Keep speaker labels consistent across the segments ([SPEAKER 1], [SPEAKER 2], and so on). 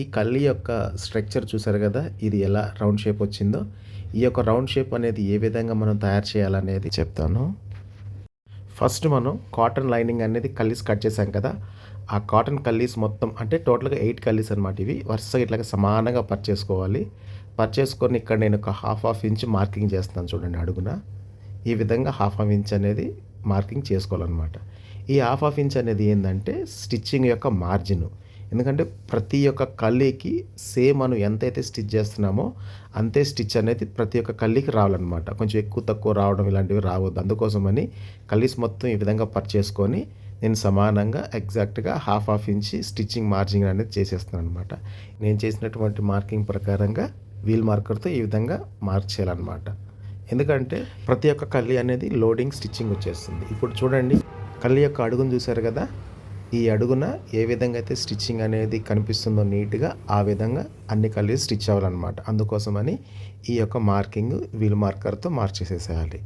[SPEAKER 1] ఈ కల్లి యొక్క స్ట్రక్చర్ చూసారు కదా? ఇది ఎలా రౌండ్ షేప్ వచ్చిందో? ఈ యొక్క రౌండ్ షేప్ అనేది ఏ విధంగా మనం తయారు చేయాలనేది చెప్తాను. ఫస్ట్ మనం కాటన్ లైనింగ్ అనేది కల్లీస్ కట్ చేసాం కదా? ఆ కాటన్ కల్లీస్ మొత్తం అంటే టోటల్గా ఎయిట్ కల్లీస్ అనమాట ఇవి. వరుసగా ఇట్లాగా సమానంగా పర్చేసుకోవాలి పర్చేసుకొని ఇక్కడ నేను ఒక హాఫ్ హాఫ్ ఇంచ్ మార్కింగ్ చేస్తాను చూడండి అడుగున. ఈ విధంగా హాఫ్ హాఫ్ ఇంచ్ అనేది మార్కింగ్ చేసుకోవాలన్నమాట. ఈ హాఫ్ హాఫ్ ఇంచ్ అనేది ఏంటంటే స్టిచ్చింగ్ యొక్క మార్జిన్. ఎందుకంటే ప్రతి ఒక్క కళ్ళీకి సేమ్ మనం ఎంతైతే స్టిచ్ చేస్తున్నామో అంతే స్టిచ్ అనేది ప్రతి ఒక్క కల్లీకి రావాలన్నమాట. కొంచెం ఎక్కువ తక్కువ రావడం ఇలాంటివి రావద్దు. అందుకోసమని కల్లీస్ మొత్తం ఈ విధంగా పర్చేసుకొని నేను సమానంగా ఎగ్జాక్ట్గా half half inch stitching margin అనేది చేసేస్తాను అనమాట నేను చేసినటువంటి మార్కింగ్ ప్రకారంగా వీల్ మార్కర్తో ఈ విధంగా మార్క్ చేయాలన్నమాట ఎందుకంటే ప్రతి ఒక్క కళ్ళీ అనేది లోడింగ్ స్టిచ్చింగ్ వచ్చేస్తుంది. ఇప్పుడు చూడండి కళ్ళీ యొక్క అడుగును చూశారు కదా? ఈ అడుగున ఏ విధంగా అయితే స్టిచ్చింగ్ అనేది కనిపిస్తుందో నీట్గా ఆ విధంగా అన్ని కలిసి స్టిచ్ అవ్వాలన్నమాట. అందుకోసమని ఈ యొక్క మార్కింగ్ వీల్ మార్కర్తో మార్చేసేసేయాలి.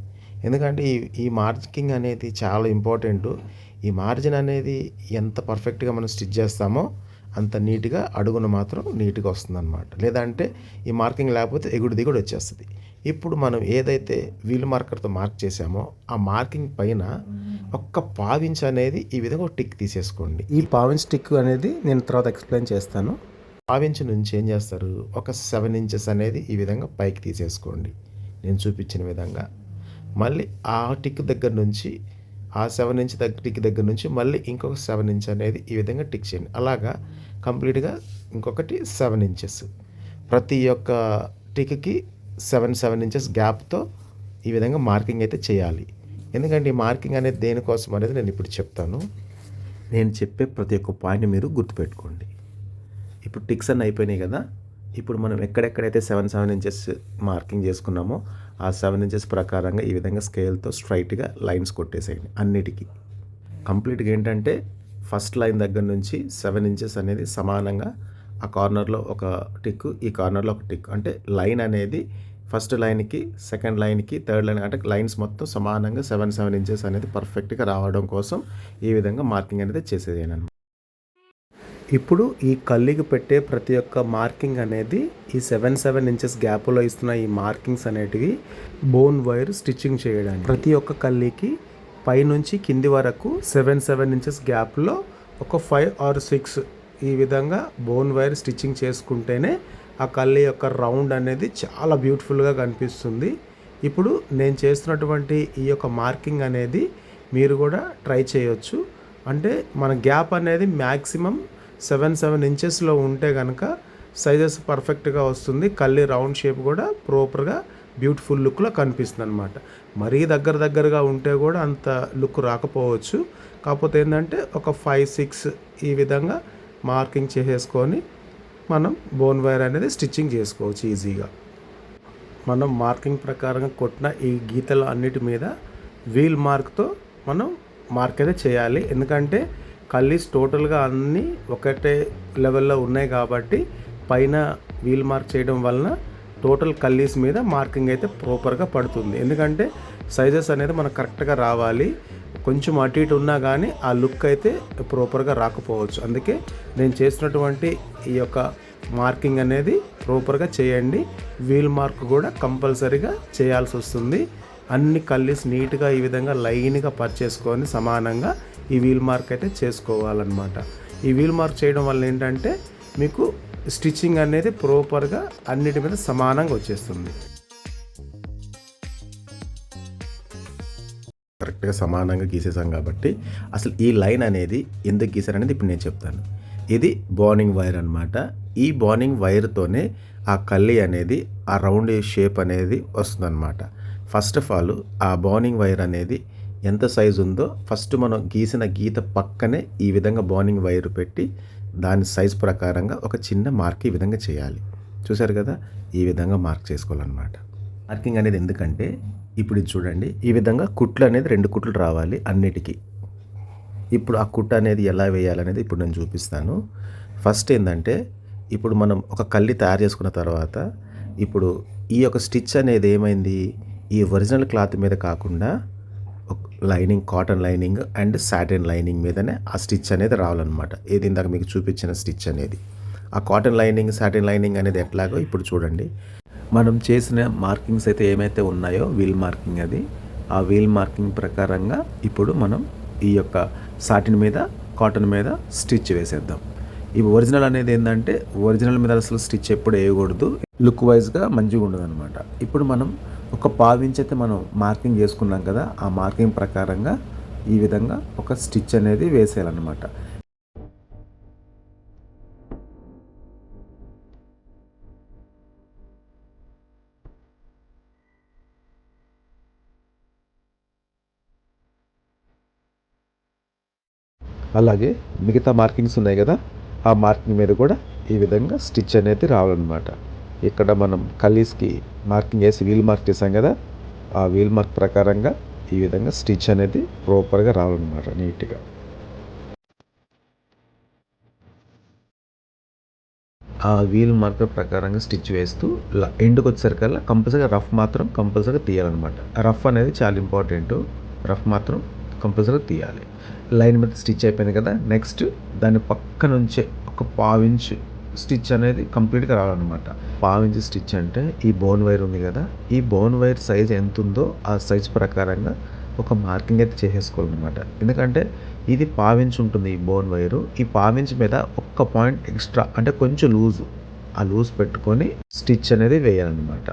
[SPEAKER 1] ఎందుకంటే ఈ ఈ మార్కింగ్ అనేది చాలా ఇంపార్టెంట్. ఈ మార్జిన్ అనేది ఎంత పర్ఫెక్ట్గా మనం స్టిచ్ చేస్తామో అంత నీట్గా అడుగున మాత్రం నీట్గా వస్తుందన్నమాట. లేదంటే ఈ మార్కింగ్ లేకపోతే ఎగుడు దిగుడు వచ్చేస్తుంది. ఇప్పుడు మనం ఏదైతే వీల్ మార్కర్తో మార్క్ చేసామో ఆ మార్కింగ్ పైన ఒక్క పావించ్ అనేది ఈ విధంగా ఒక టిక్ తీసేసుకోండి. ఈ పావించ్ టిక్ అనేది నేను తర్వాత ఎక్స్ప్లెయిన్ చేస్తాను. పావించ్ నుంచి ఏం చేస్తారు? ఒక సెవెన్ ఇంచెస్ అనేది ఈ విధంగా పైకి తీసేసుకోండి. నేను చూపించిన విధంగా. మళ్ళీ ఆ టిక్ దగ్గర నుంచి ఆ సెవెన్ ఇంచ్ దగ్గర టిక్ దగ్గర నుంచి మళ్ళీ ఇంకొక సెవెన్ ఇంచ్ అనేది ఈ విధంగా టిక్ చేయండి. అలాగా కంప్లీట్గా ఇంకొకటి సెవెన్ ఇంచెస్. ప్రతి ఒక్క టిక్కి సెవెన్ సెవెన్ ఇంచెస్ గ్యాప్తో ఈ విధంగా మార్కింగ్ అయితే చేయాలి. ఎందుకంటే ఈ మార్కింగ్ అనేది దేనికోసం అనేది నేను ఇప్పుడు చెప్తాను. నేను చెప్పే ప్రతి ఒక్క పాయింట్ మీరు గుర్తుపెట్టుకోండి. ఇప్పుడు టిక్స్ అన్నీ అయిపోయినాయి కదా. ఇప్పుడు మనం ఎక్కడెక్కడైతే సెవెన్ సెవెన్ ఇంచెస్ మార్కింగ్ చేసుకున్నామో ఆ సెవెన్ ఇంచెస్ ప్రకారంగా ఈ విధంగా స్కేల్తో స్ట్రైట్గా లైన్స్ కొట్టేసేయండి అన్నిటికీ. కంప్లీట్గా ఏంటంటే ఫస్ట్ లైన్ దగ్గర నుంచి సెవెన్ ఇంచెస్ అనేది సమానంగా ఆ కార్నర్లో ఒక టిక్ ఈ కార్నర్లో ఒక టిక్ అంటే లైన్ అనేది ఫస్ట్ లైన్కి సెకండ్ లైన్కి థర్డ్ లైన్ అంటే లైన్స్ మొత్తం సమానంగా సెవెన్ సెవెన్ ఇంచెస్ అనేది పర్ఫెక్ట్గా రావడం కోసం ఈ విధంగా మార్కింగ్ అనేది చేసేది నేను ఇప్పుడు ఈ కల్లికి పెట్టే ప్రతి ఒక్క మార్కింగ్ అనేది ఈ సెవెన్ సెవెన్ ఇంచెస్ గ్యాప్లో ఇస్తున్న ఈ మార్కింగ్స్ అనేటివి బోన్ వైర్ స్టిచ్చింగ్ చేయడానికి. ప్రతి ఒక్క కల్లికి పైనుంచి కింది వరకు సెవెన్ సెవెన్ ఇంచెస్ గ్యాప్లో ఒక ఫైవ్ ఆర్ సిక్స్ ఈ విధంగా బోన్ వైర్ స్టిచ్చింగ్ చేసుకుంటేనే ఆ కళ్ళి యొక్క రౌండ్ అనేది చాలా బ్యూటిఫుల్గా కనిపిస్తుంది. ఇప్పుడు నేను చేస్తున్నటువంటి ఈ యొక్క మార్కింగ్ అనేది మీరు కూడా ట్రై చేయొచ్చు. అంటే మన గ్యాప్ అనేది మ్యాక్సిమం సెవెన్ సెవెన్ ఇంచెస్లో ఉంటే కనుక సైజెస్ పర్ఫెక్ట్గా వస్తుంది. కళ్ళి రౌండ్ షేప్ కూడా ప్రాపర్గా బ్యూటిఫుల్ లుక్లో కనిపిస్తుంది అనమాట మరీ దగ్గర దగ్గరగా ఉంటే కూడా అంత లుక్ రాకపోవచ్చు. కాకపోతే ఏంటంటే ఒక ఫైవ్ సిక్స్ ఈ విధంగా మార్కింగ్ చేసేసుకొని మనం బోన్ వైర్ అనేది స్టిచ్చింగ్ చేసుకోవచ్చు ఈజీగా మనం మార్కింగ్ ప్రకారంగా కొట్టిన ఈ గీతలు అన్నిటి మీద వీల్ మార్క్తో మనం మార్క్ అయితే చేయాలి. ఎందుకంటే కల్లీస్ టోటల్గా అన్నీ ఒకటే లెవెల్లో ఉన్నాయి కాబట్టి పైన వీల్ మార్క్ చేయడం వలన టోటల్ కల్లీస్ మీద మార్కింగ్ అయితే ప్రాపర్గా పడుతుంది. ఎందుకంటే సైజెస్ అనేది మనకు కరెక్ట్గా రావాలి. కొంచెం అటు ఇటు ఉన్నా కానీ ఆ లుక్ అయితే ప్రాపర్గా రాకపోవచ్చు. అందుకే నేను చేసినటువంటి ఈ యొక్క మార్కింగ్ అనేది ప్రాపర్గా చేయండి. వీల్ మార్క్ కూడా కంపల్సరీగా చేయాల్సి వస్తుంది. అన్ని కల్లీస్ నీట్గా ఈ విధంగా లైన్గా పర్చేసుకొని సమానంగా ఈ వీల్ మార్క్ అయితే చేసుకోవాలన్నమాట. ఈ వీల్ మార్క్ చేయడం వల్ల ఏంటంటే మీకు స్టిచ్చింగ్ అనేది ప్రాపర్గా అన్నిటి మీద సమానంగా వచ్చేస్తుంది. కరెక్ట్గా సమానంగా గీసేసాం కాబట్టి అసలు ఈ లైన్ అనేది ఎందుకు గీసారనేది ఇప్పుడు నేను చెప్తాను. ఇది బార్నింగ్ వైర్ అనమాట ఈ బార్నింగ్ వైర్తోనే ఆ కల్లి అనేది ఆ రౌండ్ షేప్ అనేది వస్తుందన్నమాట. ఫస్ట్ ఆఫ్ ఆల్ ఆ బార్నింగ్ వైర్ అనేది ఎంత సైజు ఉందో ఫస్ట్ మనం గీసిన గీత పక్కనే ఈ విధంగా బార్నింగ్ వైర్ పెట్టి దాని సైజ్ ప్రకారంగా ఒక చిన్న మార్క్ ఈ విధంగా చేయాలి. చూసారు కదా? ఈ విధంగా మార్క్ చేసుకోవాలన్నమాట. మార్కింగ్ అనేది ఎందుకంటే ఇప్పుడు ఇది చూడండి. ఈ విధంగా కుట్లు అనేది రెండు కుట్లు రావాలి అన్నిటికీ. ఇప్పుడు ఆ కుట్ట అనేది ఎలా వేయాలనేది ఇప్పుడు నేను చూపిస్తాను. ఫస్ట్ ఏంటంటే ఇప్పుడు మనం ఒక కల్లి తయారు చేసుకున్న తర్వాత ఇప్పుడు ఈ యొక్క స్టిచ్ అనేది ఏమైంది? ఈ ఒరిజినల్ క్లాత్ మీద కాకుండా lining cotton lining and satin lining మీదనే ఆ స్టిచ్ అనేది రావాలన్నమాట. ఏది ఇందాక మీకు చూపించిన స్టిచ్ అనేది. ఆ కాటన్ లైనింగ్ సాటిన్ లైనింగ్ అనేది ఎట్లాగో ఇప్పుడు చూడండి. మనం చేసిన మార్కింగ్స్ అయితే ఏమైతే ఉన్నాయో వీల్ మార్కింగ్ అది ఆ వీల్ మార్కింగ్ ప్రకారంగా ఇప్పుడు మనం ఈ యొక్క సాటిన్ మీద కాటన్ మీద స్టిచ్ వేసేద్దాం. ఈ ఒరిజినల్ అనేది ఏంటంటే ఒరిజినల్ మీద అసలు స్టిచ్ ఎప్పుడు వేయకూడదు. లుక్ వైజ్గా మంచిగా ఉండదు అనమాట ఇప్పుడు మనం ఒక పావించి అయితే మనం మార్కింగ్ చేసుకున్నాం కదా ఆ మార్కింగ్ ప్రకారంగా ఈ విధంగా ఒక స్టిచ్ అనేది వేసేయాలన్నమాట. అలాగే మిగతా మార్కింగ్స్ ఉన్నాయి కదా ఆ మార్కింగ్ మీద కూడా ఈ విధంగా స్టిచ్ అనేది రావాలన్నమాట. ఇక్కడ మనం కలీస్కి మార్కింగ్ వేసి వీల్ మార్క్ చేసాం కదా ఆ వీల్ మార్క్ ప్రకారంగా ఈ విధంగా స్టిచ్ అనేది ప్రాపర్గా రావాలన్నమాట నీట్గా. ఆ వీల్ మార్క్ ప్రకారంగా స్టిచ్ వేస్తూ ల- ఎండ్కి వచ్చేసరికల్లా కంపల్సరీగా రఫ్ మాత్రం కంపల్సరీగా తీయాలన్నమాట. రఫ్ అనేది చాలా ఇంపార్టెంట్. రఫ్ మాత్రం కంపల్సరీ తీయాలి. లైన్ మీద స్టిచ్ అయిపోయింది కదా నెక్స్ట్ దాని పక్క నుంచే ఒక పావించ్ స్టిచ్ అనేది కంప్లీట్గా రావాలన్నమాట. పావించ్ స్టిచ్ అంటే ఈ బోన్ వైర్ ఉంది కదా ఈ బోన్ వైర్ సైజ్ ఎంత ఉందో ఆ సైజ్ ప్రకారంగా ఒక మార్కింగ్ అయితే చేసేసుకోవాలన్నమాట. ఎందుకంటే ఇది పావించి ఉంటుంది ఈ బోన్ వైరు ఈ పావించి మీద ఒక్క పాయింట్ ఎక్స్ట్రా అంటే కొంచెం లూజు ఆ లూజ్ పెట్టుకొని స్టిచ్ అనేది వేయాలన్నమాట.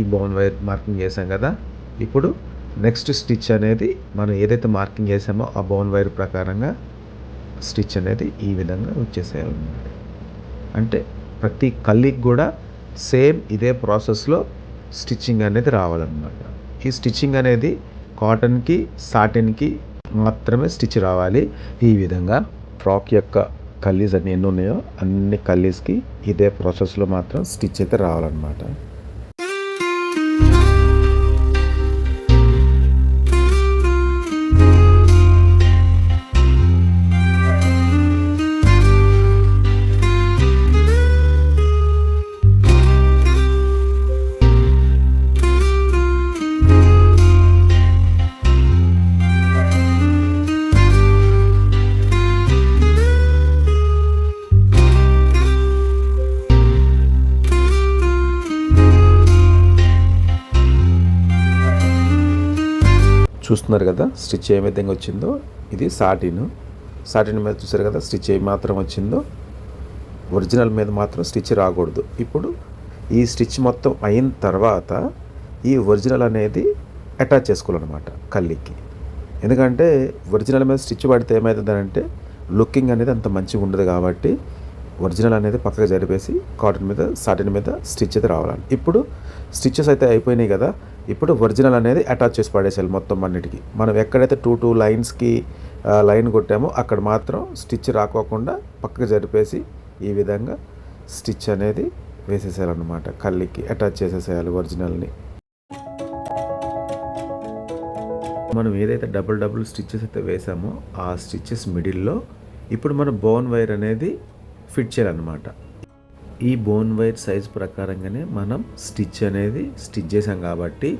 [SPEAKER 1] ఈ బోన్ వైర్ మార్కింగ్ చేసాం కదా ఇప్పుడు నెక్స్ట్ స్టిచ్ అనేది మనం ఏదైతే మార్కింగ్ చేసామో ఆ బోన్ వైర్ ప్రకారంగా స్టిచ్ అనేది ఈ విధంగా వచ్చేసేయాలన్నమాట. అంటే ప్రతి కల్లికి కూడా సేమ్ ఇదే ప్రాసెస్లో స్టిచ్చింగ్ అనేది రావాలన్నమాట. ఈ స్టిచ్చింగ్ అనేది కాటన్కి సాటిన్కి మాత్రమే స్టిచ్ రావాలి. ఈ విధంగా ఫ్రాక్ యొక్క కల్లీస్ అన్ని ఎన్ని ఉన్నాయో అన్ని కల్లీస్కి ఇదే ప్రాసెస్లో మాత్రం స్టిచ్ అయితే రావాలన్నమాట. చూస్తున్నారు కదా స్టిచ్ ఏ విధంగా వచ్చిందో ఇది సాటిన్. సాటిన్ మీద చూసారు కదా స్టిచ్ ఏ మాత్రం వచ్చిందో ఒరిజినల్ మీద మాత్రం స్టిచ్ రాకూడదు. ఇప్పుడు ఈ స్టిచ్ మొత్తం అయిన తర్వాత ఈ ఒరిజినల్ అనేది అటాచ్ చేసుకోవాలన్నమాట కల్లికి ఎందుకంటే ఒరిజినల్ మీద స్టిచ్ పడితే ఏమవుతుందంటే లుకింగ్ అనేది అంత మంచిగా ఉండదు కాబట్టి ఒరిజినల్ అనేది పక్కగా జరిపేసి కాటన్ మీద సాటిన్ మీద స్టిచ్ అయితే రావాలి ఇప్పుడు స్టిచ్చెస్ అయితే అయిపోయినాయి కదా ఇప్పుడు ఒరిజినల్ అనేది అటాచ్ చేసి పడేసేయాలి మొత్తం అన్నిటికీ. మనం ఎక్కడైతే టూ టూ లైన్స్కి లైన్ కొట్టామో అక్కడ మాత్రం స్టిచ్ రాకోకుండా పక్కకు జరిపేసి ఈ విధంగా స్టిచ్ అనేది వేసేసేయాలన్నమాట కళ్ళకి అటాచ్ చేసేసేయాలి ఒరిజినల్ని. మనం ఏదైతే డబుల్ డబుల్ స్టిచ్చెస్ అయితే వేసామో ఆ స్టిచ్చెస్ మిడిల్లో ఇప్పుడు మన బోన్ వైర్ అనేది ఫిట్ చేయాలన్నమాట ఈ బోన్ వైర్ సైజ్ ప్రకారంగానే మనం స్టిచ్ అనేది స్టిచ్ చేసాం కాబట్టి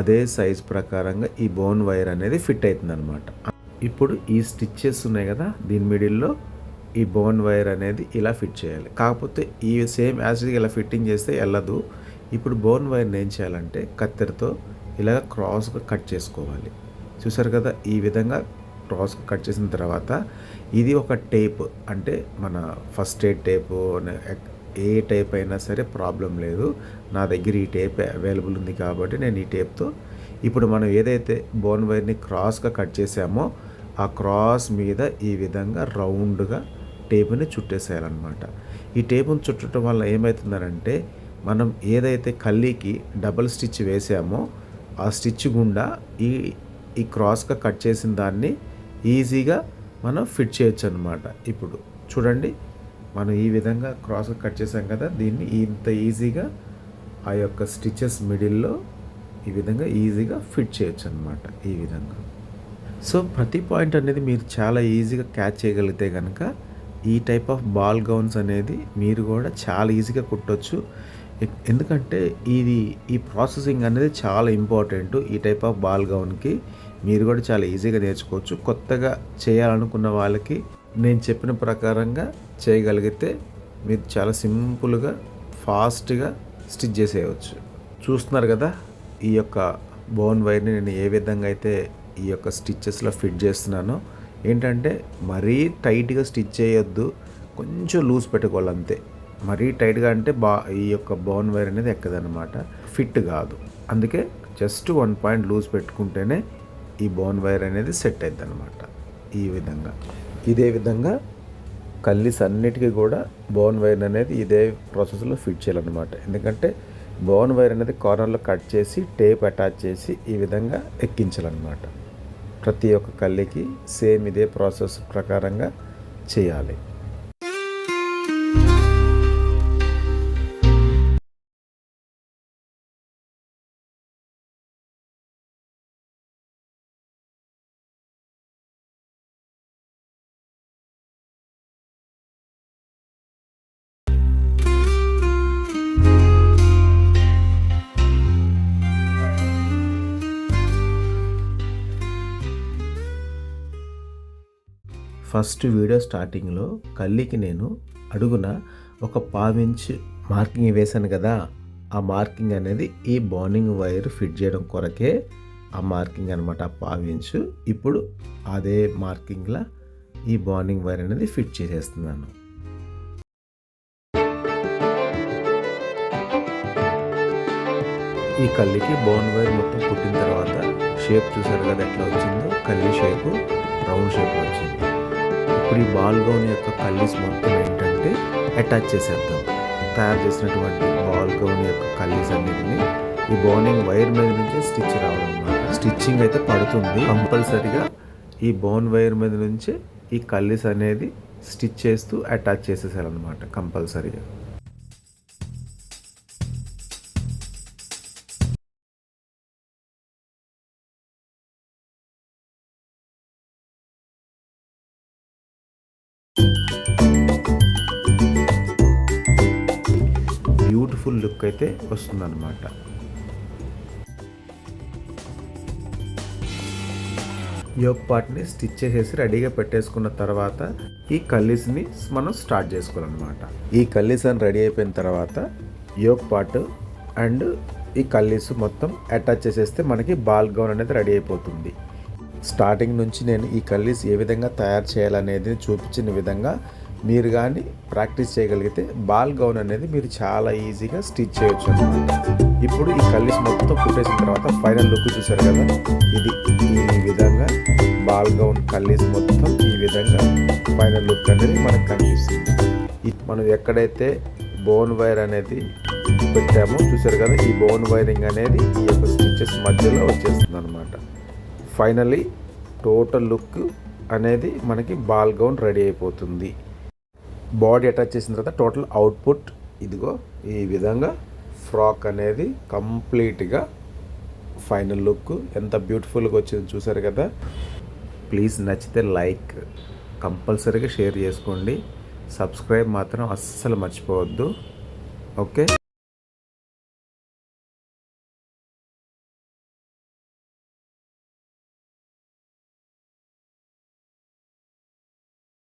[SPEAKER 1] అదే సైజ్ ప్రకారంగా ఈ బోన్ వైర్ అనేది ఫిట్ అవుతుంది అనమాట ఇప్పుడు ఈ స్టిచ్చెస్ ఉన్నాయి కదా దీని మిడిల్లో ఈ బోన్ వైర్ అనేది ఇలా ఫిట్ చేయాలి. కాకపోతే ఈ సేమ్ యాజ్ ఇలా ఫిట్టింగ్ చేస్తే వెళ్ళదు. ఇప్పుడు బోన్ వైర్ని ఏం చేయాలంటే కత్తెరతో ఇలా క్రాస్గా కట్ చేసుకోవాలి. చూసారు కదా ఈ విధంగా క్రాస్గా కట్ చేసిన తర్వాత ఇది ఒక టేప్. అంటే మన ఫస్ట్ ఎయిడ్ టేపు ఏ టైప్ అయినా సరే ప్రాబ్లం లేదు. నా దగ్గర ఈ టేప్ అవైలబుల్ ఉంది కాబట్టి నేను ఈ టేప్తో ఇప్పుడు మనం ఏదైతే బోన్ వైర్ని క్రాస్గా కట్ చేసామో ఆ క్రాస్ మీద ఈ విధంగా రౌండ్గా టేపుని చుట్టేసేయాలన్నమాట. ఈ టేపుని చుట్టడం వల్ల ఏమవుతుందనంటే మనం ఏదైతే కల్లీకి డబల్ స్టిచ్ వేసామో ఆ స్టిచ్ గుండా ఈ ఈ క్రాస్గా కట్ చేసిన దాన్ని ఈజీగా మనం ఫిట్ చేయొచ్చు అనమాట ఇప్పుడు చూడండి మనం ఈ విధంగా క్రాస్ కట్ చేసాం కదా దీన్ని ఇంత ఈజీగా ఆ యొక్క స్టిచెస్ మిడిల్లో ఈ విధంగా ఈజీగా ఫిట్ చేయొచ్చు అనమాట ఈ విధంగా. సో ప్రతి పాయింట్ అనేది మీరు చాలా ఈజీగా క్యాచ్ చేయగలిగితే కనుక ఈ టైప్ ఆఫ్ బాల్ గౌన్స్ అనేది మీరు కూడా చాలా ఈజీగా కుట్టొచ్చు. ఎందుకంటే ఇది ఈ ప్రాసెసింగ్ అనేది చాలా ఇంపార్టెంట్ ఈ టైప్ ఆఫ్ బాల్ గౌన్కి మీరు కూడా చాలా ఈజీగా నేర్చుకోవచ్చు. కొత్తగా చేయాలనుకున్న వాళ్ళకి నేను చెప్పిన ప్రకారంగా చేయగలిగితే మీరు చాలా సింపుల్గా ఫాస్ట్గా స్టిచ్ చేసేయవచ్చు. చూస్తున్నారు కదా ఈ యొక్క బోన్ వైర్ని నేను ఏ విధంగా అయితే ఈ యొక్క స్టిచ్చెస్లో ఫిట్ చేస్తున్నానో ఏంటంటే మరీ టైట్గా స్టిచ్ చేయొద్దు కొంచెం లూజ్ పెట్టుకోవాలి అంతే. మరీ టైట్గా అంటే బా ఈ యొక్క బోన్ వైర్ అనేది ఎక్కదనమాట ఫిట్ కాదు. అందుకే జస్ట్ వన్ పాయింట్ లూజ్ పెట్టుకుంటేనే ఈ బోన్ వైర్ అనేది సెట్ అవుతుంది అనమాట ఈ విధంగా. ఇదే విధంగా కల్లీస్ అన్నిటికీ కూడా బోన్ వైర్ అనేది ఇదే ప్రాసెస్లో ఫిట్ చేయాలన్నమాట. ఎందుకంటే బోన్ వైర్ అనేది కార్నర్లో కట్ చేసి టేప్ అటాచ్ చేసి ఈ విధంగా ఎక్కించాలన్నమాట. ప్రతి ఒక్క కల్లికి సేమ్ ఇదే ప్రాసెస్ ప్రకారంగా చేయాలి. ఫస్ట్ వీడియో స్టార్టింగ్లో కల్లికి నేను అడుగున ఒక పావించ్ మార్కింగ్ వేశాను కదా ఆ మార్కింగ్ అనేది ఈ బాండింగ్ వైర్ ఫిట్ చేయడం కొరకే ఆ మార్కింగ్ అనమాట ఆ పావించు. ఇప్పుడు అదే మార్కింగ్లా ఈ బాండింగ్ వైర్ అనేది ఫిట్ చేసేస్తున్నాను. ఈ కల్లికి బోన్ వైర్ మొత్తం కుట్టిన తర్వాత షేప్ చూసారు కదా ఎట్లా వచ్చిందో? కల్లి షేపు రౌండ్ షేప్ వచ్చింది. ఇప్పుడు ఈ బాల్ గౌన్ యొక్క కల్లీస్ మొత్తం ఏంటంటే అటాచ్ చేసేద్దాం. తయారు చేసినటువంటి బాల్ గౌన్ యొక్క కల్లీస్ అన్నిటిని ఈ బోనింగ్ వైర్ మీద నుంచి స్టిచ్ రావాలన్నమాట. స్టిచ్చింగ్ అయితే పడుతుంది. కంపల్సరిగా ఈ బోన్ వైర్ మీద నుంచి ఈ కల్లీస్ అనేది స్టిచ్ చేస్తూ అటాచ్ చేసేసారనమాట కంపల్సరీగా. లుక్ అయితే వస్తుందన్నమాట యోగ్ పార్ట్ని స్టిచ్ చేసేసి రెడీగా పెట్టేసుకున్న తర్వాత ఈ కల్లీస్ని మనం స్టార్ట్ చేసుకోవాలన్నమాట. ఈ కల్లీస్ అని రెడీ అయిపోయిన తర్వాత యోగ్ పార్ట్ అండ్ ఈ కల్లీస్ మొత్తం అటాచ్ చేసేస్తే మనకి బాల్ గౌన్ అనేది రెడీ అయిపోతుంది. స్టార్టింగ్ నుంచి నేను ఈ కల్లీస్ ఏ విధంగా తయారు చేయాలనేది చూపించిన విధంగా మీరు కానీ ప్రాక్టీస్ చేయగలిగితే బాల్ గౌన్ అనేది మీరు చాలా ఈజీగా స్టిచ్ చేయొచ్చు అనమాట ఇప్పుడు ఈ కల్లీస్ మొత్తం కుట్టేసిన తర్వాత ఫైనల్ లుక్ చూసారు కదా? ఇది ఈ విధంగా బాల్ గౌన్ కల్లీస్ మొత్తం ఈ విధంగా ఫైనల్ లుక్ అనేది మనకు కనిపిస్తుంది. మనం ఎక్కడైతే బోన్ వైర్ అనేది పెట్టామో చూసారు కదా? ఈ బోన్ వైరింగ్ అనేది ఈ యొక్క స్టిచ్చెస్ మధ్యలో వచ్చేస్తుంది అనమాట ఫైనలీ టోటల్ లుక్ అనేది మనకి బాల్ గౌన్ రెడీ అయిపోతుంది. బాడీ అటాచ్ చేసిన తర్వాత టోటల్ అవుట్పుట్ ఇదిగో ఈ విధంగా ఫ్రాక్ అనేది కంప్లీట్గా ఫైనల్ లుక్. ఎంత బ్యూటిఫుల్గా వచ్చింది చూసారు కదా? ప్లీజ్ నచ్చితే లైక్ కంపల్సరీగా షేర్ చేసుకోండి. సబ్స్క్రైబ్ మాత్రం అస్సలు మర్చిపోవద్దు. ఓకే?